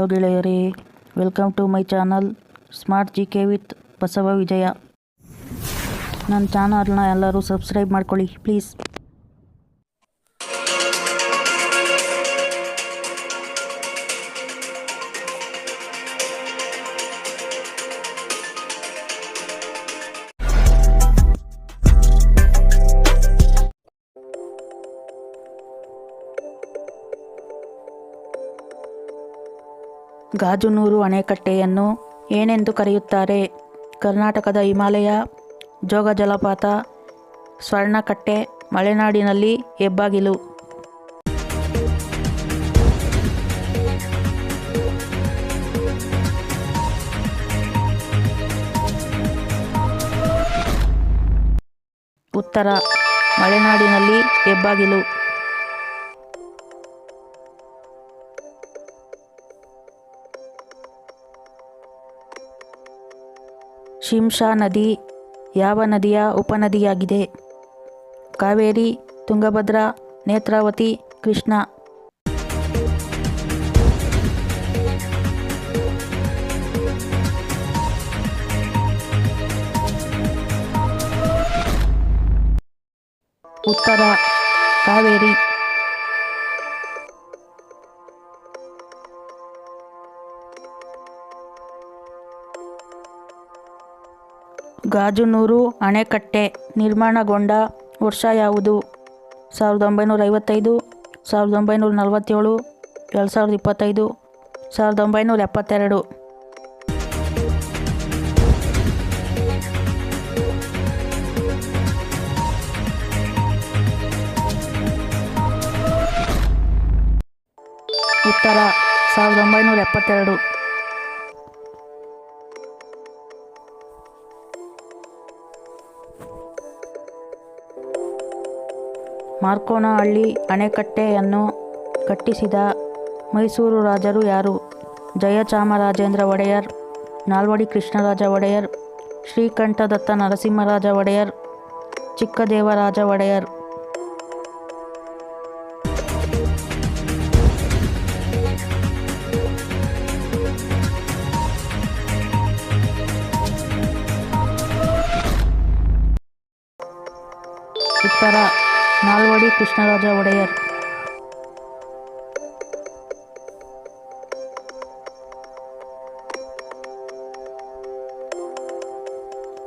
Hello ಗೆಳೆಯರೇ, welcome to my channel smart G K with Basava Vijaya. ನನ್ನ ಚಾನಲ್ನ ಎಲ್ಲರೂ ಸಬ್ಸ್ಕ್ರೈಬ್ ಮಾಡ್ಕೊಳ್ಳಿ, ಪ್ಲೀಸ್. ಗಾಜುನೂರು ಅಣೆಕಟ್ಟೆಯನ್ನು ಏನೆಂದು ಕರೆಯುತ್ತಾರೆ? ಕರ್ನಾಟಕದ ಹಿಮಾಲಯ ಜೋಗ ಜಲಪಾತ ಸ್ವರ್ಣಕಟ್ಟೆ ಮಲೆನಾಡಿನಲ್ಲಿ ಹೆಬ್ಬಾಗಿಲು. ಉತ್ತರ ಮಲೆನಾಡಿನಲ್ಲಿ ಹೆಬ್ಬಾಗಿಲು. ಶಿಂಷಾ ನದಿ ಯಾವ ನದಿಯ ಉಪನದಿಯಾಗಿದೆ? ಕಾವೇರಿ ತುಂಗಭದ್ರಾ ನೇತ್ರಾವತಿ ಕೃಷ್ಣ. ಉತ್ತರ ಕಾವೇರಿ. ಗಾಜುನೂರು ಅಣೆಕಟ್ಟೆ ನಿರ್ಮಾಣಗೊಂಡ ವರ್ಷ ಯಾವುದು? ಸಾವಿರದ ಒಂಬೈನೂರ ಐವತ್ತೈದು, ಸಾವಿರದ ಒಂಬೈನೂರ ನಲವತ್ತೇಳು, ಎರಡು ಸಾವಿರದ ಇಪ್ಪತ್ತೈದು, ಸಾವಿರದ ಒಂಬೈನೂರ ಎಪ್ಪತ್ತೆರಡು. ಉತ್ತರ, ಸಾವಿರದ ಒಂಬೈನೂರ ಎಪ್ಪತ್ತೆರಡು. ಮಾರ್ಕೋನಹಳ್ಳಿ ಅಣೆಕಟ್ಟೆಯನ್ನು ಕಟ್ಟಿಸಿದ ಮೈಸೂರು ರಾಜರು ಯಾರು? ಜಯಚಾಮರಾಜೇಂದ್ರ ಒಡೆಯರ್, ನಾಲ್ವಡಿ ಕೃಷ್ಣರಾಜ ಒಡೆಯರ್, ಶ್ರೀಕಂಠದತ್ತ ನರಸಿಂಹರಾಜ ಒಡೆಯರ್, ಚಿಕ್ಕದೇವರಾಜ ಒಡೆಯರ್. ಉತ್ತರ ನಾಲ್ವಡಿ ಕೃಷ್ಣರಾಜ ಒಡೆಯರ್.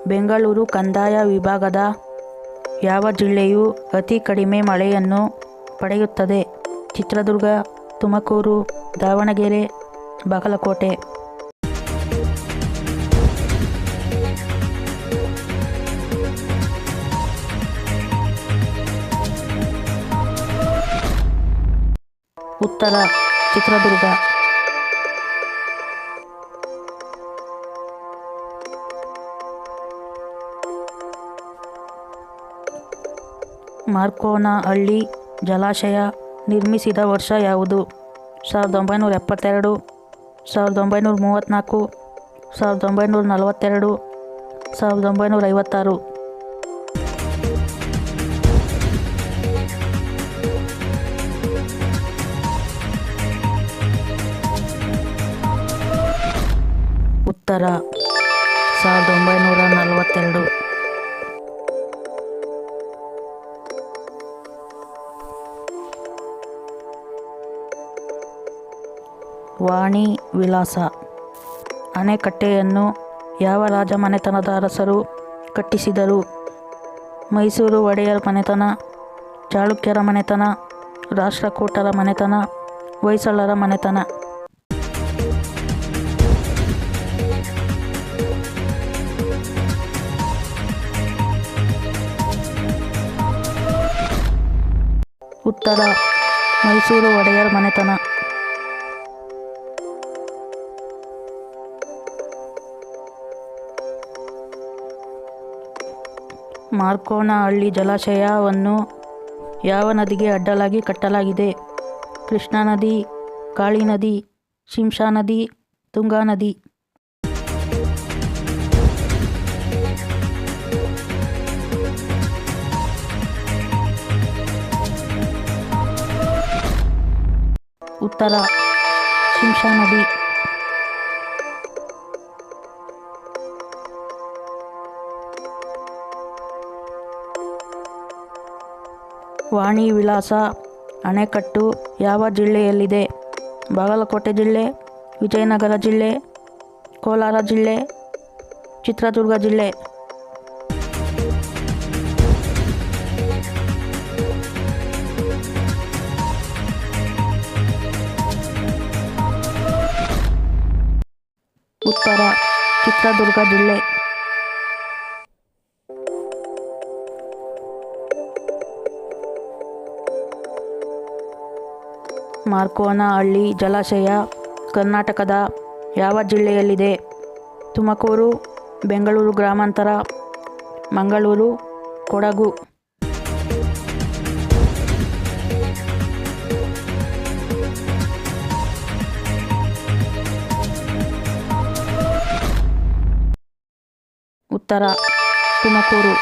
ಬೆಂಗಳೂರು ಕಂದಾಯ ವಿಭಾಗದ ಯಾವ ಜಿಲ್ಲೆಯು ಅತಿ ಕಡಿಮೆ ಮಳೆಯನ್ನು ಪಡೆಯುತ್ತದೆ. ಚಿತ್ರದುರ್ಗ, ತುಮಕೂರು, ದಾವಣಗೆರೆ, ಬಾಗಲಕೋಟೆ. ಉತ್ತರ ಚಿತ್ರದುರ್ಗ. ಮಾರ್ಕೋನಹಳ್ಳಿ ಜಲಾಶಯ ನಿರ್ಮಿಸಿದ ವರ್ಷ ಯಾವುದು? ಸಾವಿರದ ಒಂಬೈನೂರ ಎಪ್ಪತ್ತೆರಡು, ಸಾವಿರದ ಒಂಬೈನೂರ ಮೂವತ್ತ್ನಾಲ್ಕು, ಸಾವಿರದ ಒಂಬೈನೂರ ನಲವತ್ತೆರಡು, ಸಾವಿರದ ಒಂಬೈನೂರ ಐವತ್ತಾರು. ಉತ್ತರ ಸಾವಿರದ ಒಂಬೈನೂರ ನಲವತ್ತೆರಡು. ವಾಣಿ ವಿಲಾಸ. ಅಣೆಕಟ್ಟೆಯನ್ನು ಯಾವ ರಾಜಮನೆತನದ ಅರಸರು ಕಟ್ಟಿಸಿದರು? ಮೈಸೂರು ಒಡೆಯರ ಮನೆತನ, ಚಾಳುಕ್ಯರ ಮನೆತನ, ರಾಷ್ಟ್ರಕೂಟರ ಮನೆತನ, ಹೊಯ್ಸಳರ ಮನೆತನ. ಉತ್ತರ, ಮೈಸೂರು ಒಡೆಯರ್ ಮನೆತನ. ಮಾರ್ಕೋನಹಳ್ಳಿ ಜಲಾಶಯವನ್ನು ಯಾವ ನದಿಗೆ ಅಡ್ಡಲಾಗಿ ಕಟ್ಟಲಾಗಿದೆ? ಕೃಷ್ಣಾ ನದಿ, ಕಾಳಿ ನದಿ, ಶಿಂಷಾ ನದಿ, ತುಂಗಾ ನದಿ. ಉತ್ತರ. ಶಿಂಷಾ ನದಿ ವಾಣಿ ವಿಳಾಸ ಅಣೆಕಟ್ಟು ಯಾವ ಜಿಲ್ಲೆಯಲ್ಲಿದೆ? ಬಾಗಲಕೋಟೆ ಜಿಲ್ಲೆ, ವಿಜಯನಗರ ಜಿಲ್ಲೆ, ಕೋಲಾರ ಜಿಲ್ಲೆ, ಚಿತ್ರದುರ್ಗ ಜಿಲ್ಲೆ. ಉತ್ತರ ಚಿತ್ರದುರ್ಗ ಜಿಲ್ಲೆ. ಮಾರ್ಕೋನಹಳ್ಳಿ ಜಲಾಶಯ ಕರ್ನಾಟಕದ ಯಾವ ಜಿಲ್ಲೆಯಲ್ಲಿದೆ? ತುಮಕೂರು ಬೆಂಗಳೂರು ಗ್ರಾಮಾಂತರ ಮಂಗಳೂರು ಕೊಡಗು. ಉತ್ತರ ತುಮಕೂರು